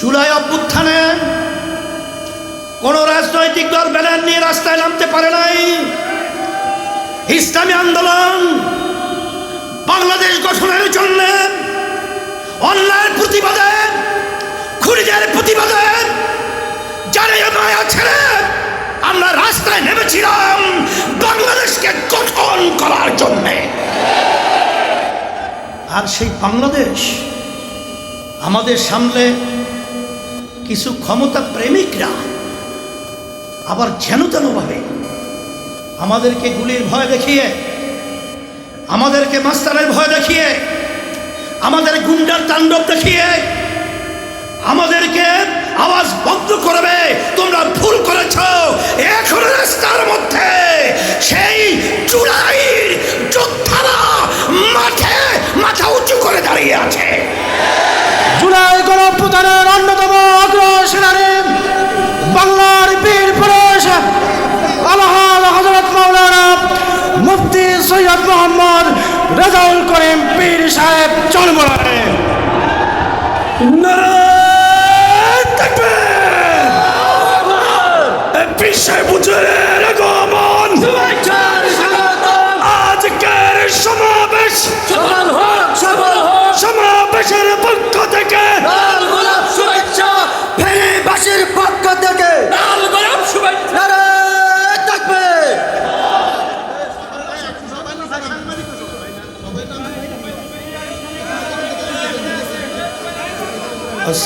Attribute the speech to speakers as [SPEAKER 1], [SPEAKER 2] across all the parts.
[SPEAKER 1] জুলাই অভ্যুত্থানে কোন রাজনৈতিক দল ব্যানার নিয়ে রাস্তায় নামতে পারে নাই। ইসলামী আন্দোলন বাংলাদেশ গঠনের জন্য, অন্যায়ের প্রতিবাদে, খুনিদের প্রতিবাদে, যারা মায়া ছেড়ে আমরা রাস্তায় নেমেছিলাম বাংলাদেশকে গঠন করার জন্যে। আর সেই বাংলাদেশ আমাদের সামনে কিছু ক্ষমতা প্রেমিকরা আবার যেন তেনভাবে আমাদেরকে গুলির ভয় দেখিয়ে, আমাদেরকে মাস্তানের ভয় দেখিয়ে, আমাদের গুন্ডার তাণ্ডব দেখিয়ে আমাদেরকে আওয়াজ বন্ধ করবে। তোমরা ভুল করেছ। এখন রাস্তার মধ্যে সেই চুড়াইয়ের যোদ্ধারা মাঠে, মাথা উঁচু করে দাঁড়িয়ে আছে।
[SPEAKER 2] জুলাই গণপ্রধানের অন্যতম রেজাউল করিম পীর সাহেব চলমোড়ায়
[SPEAKER 1] বিষয় বুঝের আগমন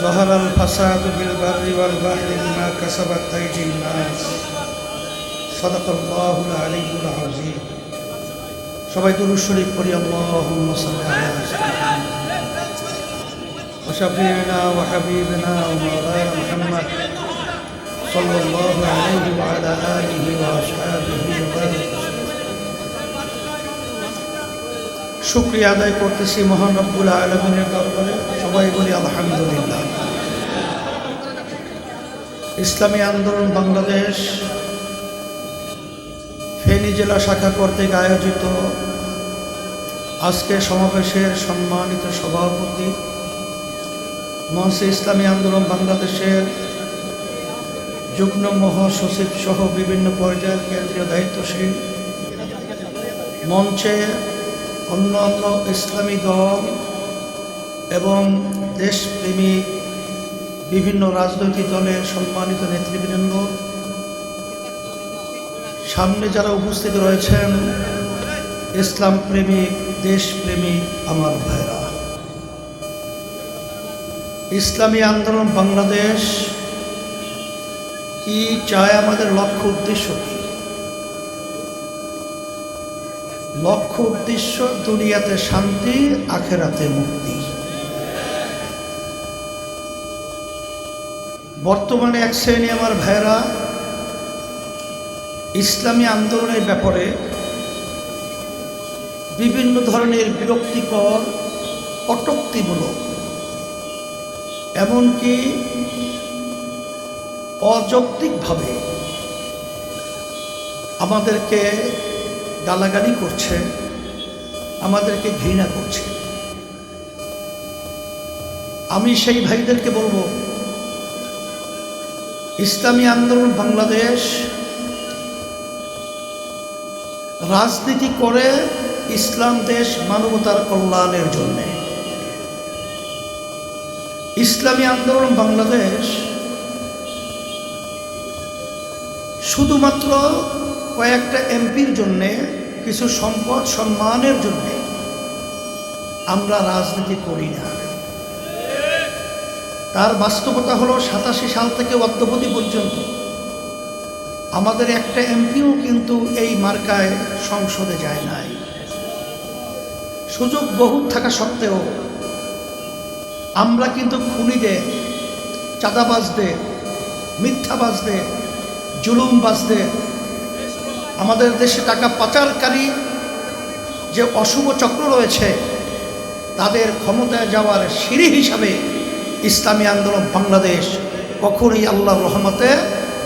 [SPEAKER 1] ظهر الفساد في البر والبحر بما كسبت أيدي الناس صدق الله العلي العظيم সবাই দুরুদ শরীফ পড়ি আল্লাহুম্মা সাল্লি আলা সাইয়্যিদিনা وشفيعنا وحبيبنا ومولانا محمد صلى الله عليه وعلى آله وأصحابه وبارك শুক্রিয়া আদায় করতেছি মহান রব্বুল আলমিনের দরবারে সবাই বলি আলহামদুলিল্লাহ। ইসলামী আন্দোলন বাংলাদেশ ফেনী জেলা শাখা কর্তৃক আয়োজিত আজকে সমাবেশের সম্মানিত সভাপতি মঞ্চে ইসলামী আন্দোলন বাংলাদেশের যুগ্ম মহাসচিব সহ বিভিন্ন পর্যায়ের কেন্দ্রীয় দায়িত্বশীল মঞ্চে অন্যান্য ইসলামী দল এবং দেশপ্রেমিক বিভিন্ন রাজনৈতিক দলের সম্মানিত নেতৃবৃন্দ, সামনে যারা উপস্থিত রয়েছেন ইসলাম প্রেমিক দেশপ্রেমিক আমার ভাইরা। ইসলামী আন্দোলন বাংলাদেশ কি চায় আমাদের লক্ষ্য উদ্দেশ্য কি? লক্ষ্য উদ্দেশ্য দুনিয়াতে শান্তি, আখেরাতে মুক্তি। বর্তমানে এক শ্রেণি আমার ভাইরা ইসলামী আন্দোলনের ব্যাপারে বিভিন্ন ধরনের বিরক্তিকর, অটক্তিমূলক, এমনকি অযৌক্তিকভাবে আমাদেরকে গালাগালি করছে, আমাদেরকে ঘৃণা করছে। আমি সেই ভাইদেরকে বলব ইসলামী আন্দোলন বাংলাদেশ রাজনীতি করে ইসলাম দেশ মানবতার কল্যাণের জন্যে। ইসলামী আন্দোলন বাংলাদেশ শুধুমাত্র কয়েকটা এমপির জন্যে, কিছু সম্পদ সম্মানের জন্যে আমরা রাজনীতি করি না। তার বাস্তবতা হলো সাতাশি সাল থেকে অদ্যবধি পর্যন্ত। আমাদের একটা এমপিও কিন্তু এই মার্কায় সংসদে যায় নাই। সুযোগ বহুত থাকা সত্ত্বেও আমরা কিন্তু খুনিদের, চাঁদাবাজদের, মিথ্যাবাজদের, জুলুমবাজদের, আমাদের দেশে টাকা পাচারকারী যে অশুভ চক্র রয়েছে, তাদের ক্ষমতায় যাওয়ার সিঁড়ি হিসাবে ইসলামী আন্দোলন বাংলাদেশ কখনোই আল্লাহ রহমতে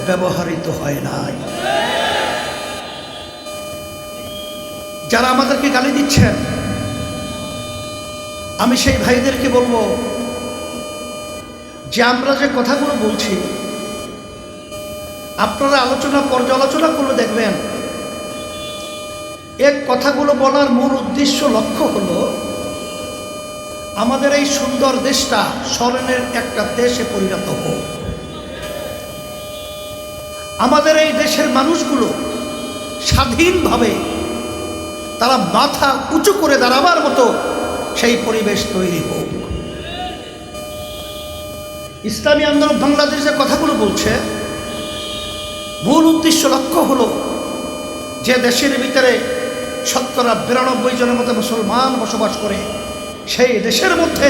[SPEAKER 1] ব্যবহৃত হয় নাই। যারা আমাদেরকে গালি দিচ্ছেন, আমি সেই ভাইদেরকে বলব যে আমরা যে কথাগুলো বলছি, আপনারা আলোচনা পর্যালোচনা করলে দেখবেন এক কথাগুলো বলার মূল উদ্দেশ্য লক্ষ্য হলো আমাদের এই সুন্দর দেশটা স্মরণের একটা দেশে পরিণত হোক। আমাদের এই দেশের মানুষগুলো স্বাধীনভাবে তারা মাথা উঁচু করে দাঁড়াবার মতো সেই পরিবেশ তৈরি হোক। ইসলামী আন্দোলন বাংলাদেশের কথাগুলো বলছে, মূল উদ্দেশ্য লক্ষ্য হলো যে দেশের ভিতরে শতকরা বিরানব্বই জনের মতো মুসলমান বসবাস করে সেই দেশের মধ্যে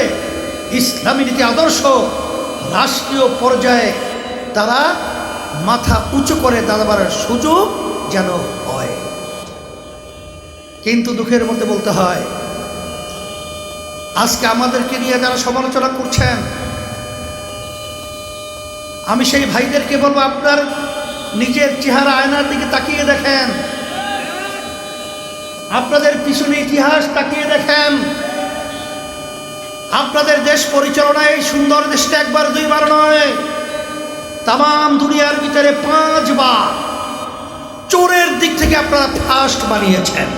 [SPEAKER 1] ইসলামী নীতি আদর্শ রাষ্ট্রীয় পর্যায়ে তারা মাথা উঁচু করে দাঁড়াবার সুযোগ যেন হয়। কিন্তু দুঃখের মধ্যে বলতে হয়, আজকে আমাদেরকে নিয়ে যারা সমালোচনা করছেন, আমি সেই ভাইদেরকে বলব, আপনার নিজের চেহারা আয়নার দিকে তাকিয়ে দেখেন। আপনাদের পিছনে ইতিহাস তাকিয়ে দেখেন। আপনাদের দেশ পরিচালনায় এই সুন্দর দেশটা একবার, দুইবার নয়। তাম দুনিয়ার ভিতরে পাঁচবার চোরের দিক থেকে আপনারা ফার্স্ট বানিয়েছেন।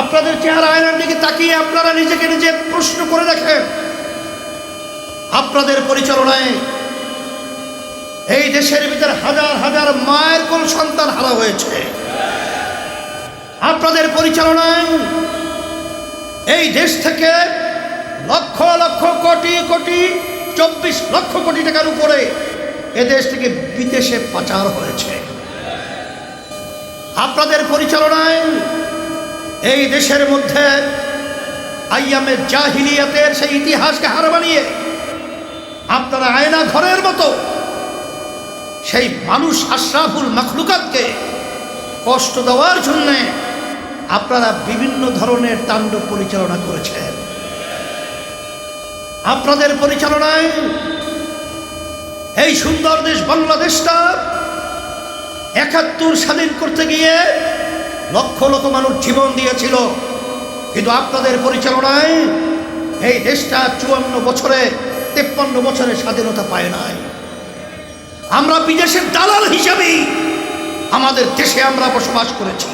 [SPEAKER 1] আপনাদের চেহারা আয়নার দিকে তাকিয়ে আপনারা নিজেকে নিজে প্রশ্ন করে দেখেন। আপনাদের পরিচালনায় এই দেশের ভিতরে হাজার হাজার মায়ের কোন সন্তান হারা হয়েছে। আপনাদের পরিচালনায় এই দেশ থেকে লক্ষ লক্ষ কোটি কোটি, চব্বিশ লক্ষ কোটি টাকার উপরে এ দেশ থেকে বিদেশে পাচার হয়েছে। আপনাদের পরিচালনায় এই দেশের মধ্যে আইয়ামে জাহিলিয়াতের সেই ইতিহাসকে হার বানিয়ে আপনারা আয়না ঘরের মতো সেই মানুষ আশরাফুল মখলুকাতকে কষ্ট দেওয়ার জন্যে আপনারা বিভিন্ন ধরনের তাণ্ডব পরিচালনা করেছেন। আপনাদের পরিচালনায় এই সুন্দর দেশ বাংলাদেশটা একাত্তর স্বাধীন করতে গিয়ে লক্ষ লক্ষ মানুষ জীবন দিয়েছিল। কিন্তু আপনাদের পরিচালনায় এই দেশটা চুয়ান্ন বছরে, তেপ্পান্ন বছরে স্বাধীনতা পায় নাই। আমরা বিদেশের দালাল হিসাবেই আমাদের দেশে আমরা বসবাস করেছি।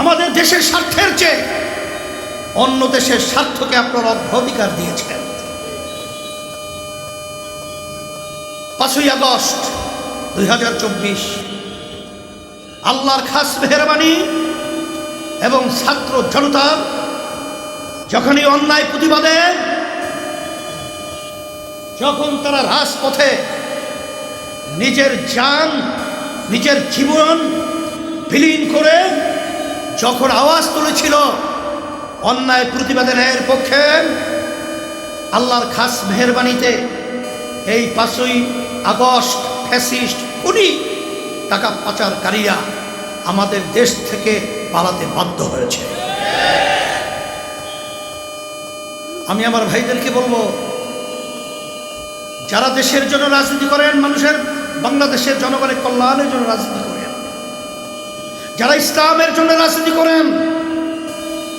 [SPEAKER 1] আমাদের দেশের স্বার্থের চেয়ে অন্য দেশের স্বার্থকে আপনারা অগ্রাধিকার দিয়েছেন। পাঁচই আগস্ট দুই হাজার চব্বিশ, আল্লাহর খাস মেহরবানি এবং ছাত্র জনতার যখনই অন্যায় প্রতিবাদে, যখন তারা রাজপথে নিজের যান, নিজের জীবন বিলীন করে যখন আওয়াজ তুলেছিল, অন্যায় প্রতিবাদের পক্ষে, আল্লাহর খাস মেহরবানিতে এই পাঁচই আগস্ট ফ্যাসিস্ট খুনি টাকা পাচারকারীরা আমাদের দেশ থেকে পালাতে বাধ্য হয়েছে। আমি আমার ভাইদেরকে বলব, যারা দেশের জন্য রাজনীতি করেন, মানুষের বাংলাদেশের জনগণের কল্যাণের জন্য রাজনীতি করেন যারা ইসলামের জন্য রাজনীতি করেন,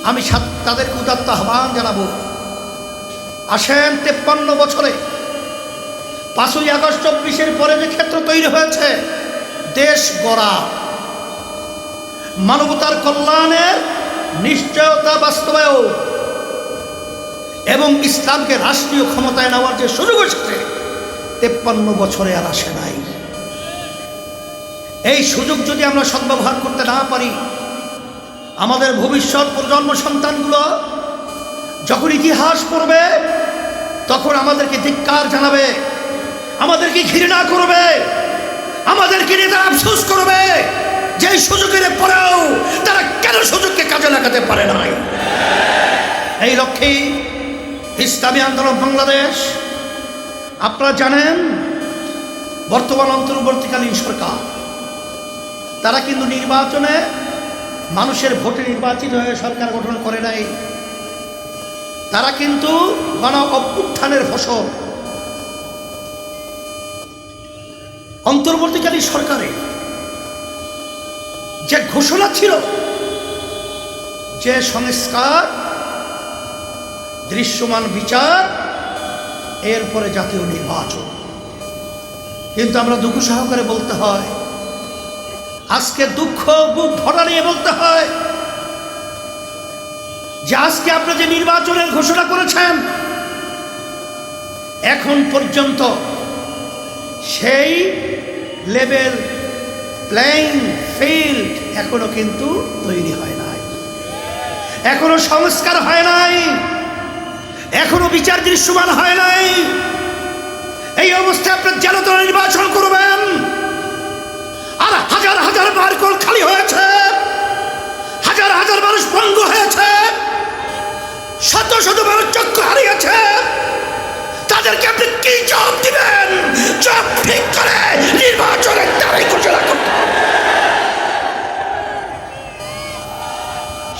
[SPEAKER 1] আমি তাদেরকে উদাত্ত আহ্বান জানাব। আসেন তেপ্পান্ন বছরে, পাঁচই আগস্ট চব্বিশের পরে যে ক্ষেত্র তৈরি হয়েছে, দেশ গড়া। মানবতার কল্যাণের নিশ্চয়তা বাস্তবায়ন এবং ইসলামকে রাষ্ট্রীয় ক্ষমতায় নেওয়ার যে সুযোগ এসেছে, তেপ্পান্ন বছরে আর আসে নাই। এই সুযোগ যদি আমরা সদ্ব্যবহার করতে না পারি, আমাদের ভবিষ্যৎ প্রজন্ম সন্তানগুলো যখন ইতিহাস পড়বে, তখন আমাদেরকে ধিক্কার জানাবে, আমাদেরকে ঘৃণা করবে, আমাদেরকে নিয়ে তারা আফসোস করবে যে সুযোগের পরেও তারা কেন সুযোগকে কাজে লাগাতে পারে নাই? এই লক্ষ্যেই ইসলামী আন্দোলন বাংলাদেশ, আপনারা জানেন, বর্তমান অন্তর্বর্তীকালীন সরকার। তারা কিন্তু নির্বাচনে মানুষের ভোটে নির্বাচিত হয়ে সরকার গঠন করে নাই। তারা কিন্তু গণ অভ্যুত্থানের ফসল। অন্তর্বর্তীকালীন সরকারে যে ঘোষণা ছিল যে সংস্কার, দৃশ্যমান বিচার, এরপরে জাতীয় নির্বাচন। কিন্তু আমরা দুঃখ সহকারে বলতে হয় আজকে দুঃখ, বুক ভরা নিয়ে বলতে হয় যে আজকে আপনি যে নির্বাচনের ঘোষণা করেছেন, এখন পর্যন্ত সেই লেভেল প্লেইং ফিল্ড এখনও কিন্তু তৈরি হয় নাই। এখনও সংস্কার হয় নাই। এখনও বিচার দৃশ্যমান হয় নাই। এই অবস্থায় আপনার জনতা নির্বাচন করবেন হাজার হাজার বারকল খালি হয়েছে। হাজার হাজার মানুষ পঙ্গু হয়েছে। শত শত মানুষ চক্ষু হারিয়েছে। তাদেরকে আপনি কি জবাব দিবেন? জব ঠিক করে নির্বাচনের তারিখ ঘোষণা করতে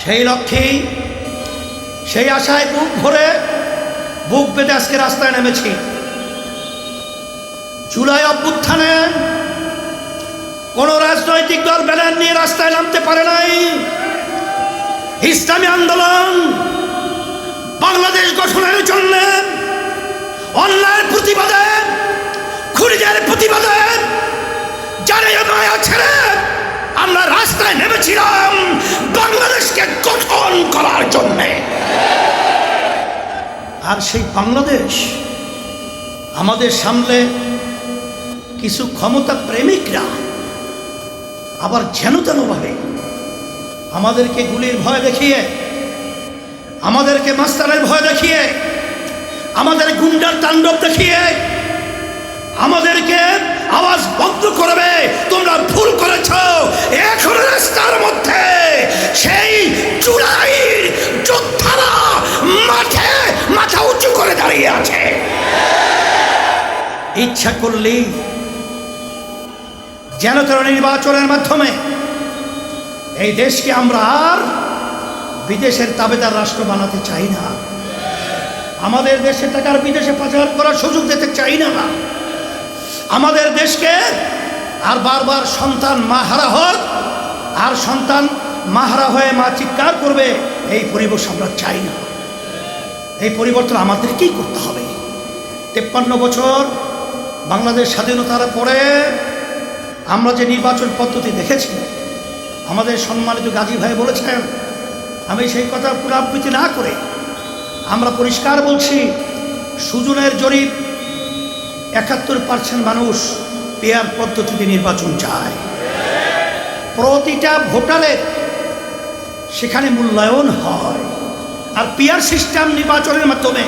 [SPEAKER 1] সেই লক্ষ্যেই সেই আশায় বুক ভরে বুক বেঁধে আজকে রাস্তায় নেমেছি। জুলাই অভ্যুত্থানে কোনো রাজনৈতিক দল ব্যানার নিয়ে রাস্তায় নামতে পারে নাই। ইসলামী আন্দোলন বাংলাদেশ গঠনের জন্য, অন্যায়ের প্রতিবাদে, খুনিদের প্রতিবাদে যারা মায়া ছেড়ে আমরা রাস্তায় নেমেছিলাম বাংলাদেশকে গঠন করার জন্যে। আর সেই বাংলাদেশ আমাদের সামনে কিছু ক্ষমতা প্রেমিকরা আবার যেন তেনভাবে আমাদেরকে গুলির ভয় দেখিয়ে, আমাদেরকে মাস্টারের ভয় দেখিয়ে, আমাদের গুন্ডার তাণ্ডব দেখিয়ে, আমাদেরকে আওয়াজ বন্ধ করবে। তোমরা ভুল করেছ। এখন রাস্তার মধ্যে সেই চুড়াইয়ের যোদ্ধারা মাঠে মাথা উঁচু করে দাঁড়িয়ে আছে। ইচ্ছা করলেই যেন তেন নির্বাচনের মাধ্যমে এই দেশকে আমরা আর বিদেশের তাবেদার রাষ্ট্র বানাতে চাই না। আমাদের দেশে টাকার বিদেশে পাচার করার সুযোগ দিতে চাই না। আমাদের দেশকে আর বারবার সন্তান মাহারা হোক আর সন্তান মাহারা হয়ে মা চিৎকার করবে, এই পরিবেশ আমরা চাই না। এই পরিবর্তন আমাদের আমাদেরকেই করতে হবে। তেপ্পান্ন বছর বাংলাদেশ স্বাধীনতার পরে আমরা যে নির্বাচন পদ্ধতি দেখেছি, আমাদের সম্মানিত গাজী ভাই বলেছেন, আমি সেই কথা পুনরাবৃত্তি না করে আমরা পরিষ্কার বলছি, সুজনের জরিপ, একাত্তর পার্সেন্ট মানুষ পেয়ার পদ্ধতিতে নির্বাচন চায়। প্রতিটা ভোটারের সেখানে মূল্যায়ন হয়। আর পিয়ার সিস্টেম নির্বাচনের মাধ্যমে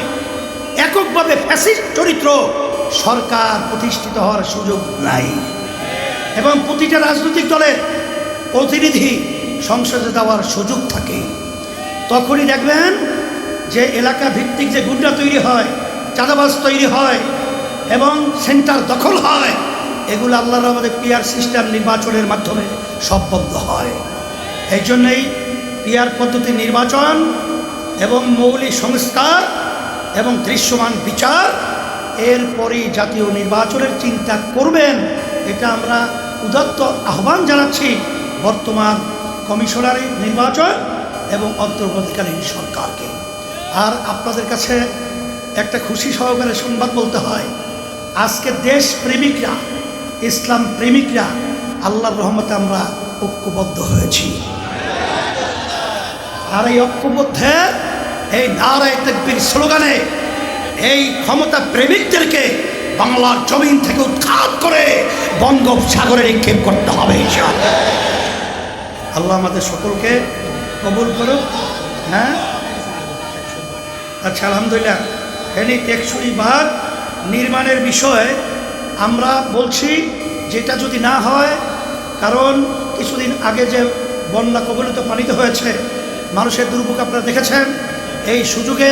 [SPEAKER 1] এককভাবে ফ্যাসিস্ট চরিত্র সরকার প্রতিষ্ঠিত হওয়ার সুযোগ নাই। এবং প্রতিটা রাজনৈতিক দলের প্রতিনিধি সংসদে দেওয়ার সুযোগ থাকে। তখনই দেখবেন যে এলাকা ভিত্তিক যে গুন্ডা তৈরি হয়, চাঁদাবাজ তৈরি হয় এবং সেন্টার দখল হয়, এগুলো আল্লাহর আমাদের পিয়ার সিস্টেম নির্বাচনের মাধ্যমে বন্ধ হয়। এই জন্যই পিয়ার পদ্ধতি নির্বাচন এবং মৌলিক সংস্কার এবং দৃশ্যমান বিচার, এরপরই জাতীয় নির্বাচনের চিন্তা করবেন, এটা আমরা উদাত্ত আহ্বান জানাচ্ছি বর্তমান কমিশনারের নির্বাচন এবং অন্তর্বর্তীকালীন সরকারকে। আর আপনাদের কাছে একটা খুশি সহকারে সংবাদ বলতে হয়, আজকে দেশ প্রেমিকরা ইসলাম প্রেমিকরা, আল্লাহর রহমতে আমরা ঐক্যবদ্ধ হয়েছি। আর এই ঐক্যবদ্ধে, এই নারায় তেকবির স্লোগানে এই ক্ষমতা প্রেমিকদেরকে বাংলার জমিন থেকে উৎখাত করে বঙ্গোপসাগরে নিক্ষেপ করতে হবে আল্লাহ আমাদের সকলকে কবুল করুক হ্যাঁ? আচ্ছা আলহামদুলিল্লাহ। ফেনী টেকসই বাঁধ নির্মাণের বিষয়ে আমরা বলছি, যেটা যদি না হয়, কারণ কিছুদিন আগে যে বন্যা কবলিত পানিত হয়েছে, মানুষের দুর্ভোগ আপনারা দেখেছেন, এই সুযোগে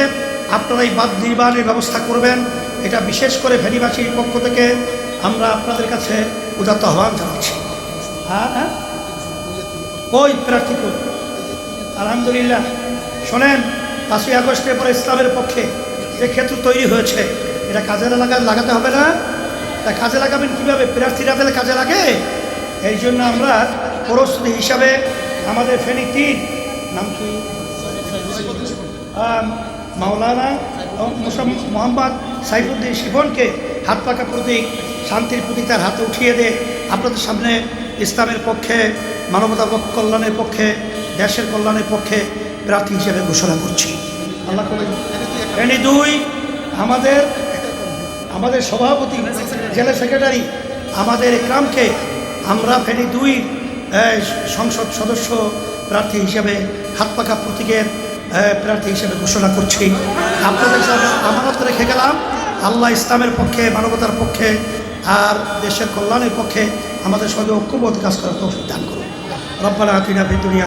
[SPEAKER 1] আপনারা এই বাঁধ নির্মাণের ব্যবস্থা করবেন। এটা বিশেষ করে ফেনীবাসীর পক্ষ থেকে আমরা আপনাদের কাছে উদাত্ত আহ্বান জানাচ্ছি। হ্যাঁ হ্যাঁ। ওই প্রার্থী আলহামদুলিল্লাহ। শোনেন, পাঁচই আগস্টের পরে ইসলামের পক্ষে যে ক্ষেত্র তৈরি হয়েছে, এটা কাজে লাগা, লাগাতে হবে না। তা কাজে লাগাবেন কীভাবে? প্রার্থীরা তাহলে কাজে লাগে? এই জন্য আমরা প্রস্তুতি হিসাবে আমাদের ফেনী তিন নাম কি? মাওলানা মোহাম্মদ সাইফুদ্দিন শিবনকে হাত পাকা প্রতীক, শান্তির প্রতীক তার হাতে উঠিয়ে দে। আপনাদের সামনে ইসলামের পক্ষে, মানবতা কল্যাণের পক্ষে, দেশের কল্যাণের পক্ষে প্রার্থী হিসেবে ঘোষণা করছি। আল্লাহ এনি দুই, আমাদের আমাদের সভাপতি, জেলা সেক্রেটারি, আমাদের একরামকে আমরা ফেনী দুই সংসদ সদস্য প্রার্থী হিসেবে হাত পাকা প্রতীকের প্রার্থী হিসেবে ঘোষণা করছি। আপনাদের আমানত রেখে গেলাম। আল্লাহ ইসলামের পক্ষে, মানবতার পক্ষে আর দেশের কল্যাণের পক্ষে আমাদের সঙ্গে ঐক্যবোধ কাজ করার তৌফিক দান করুন। রব্বানা আতিনা দুনিয়া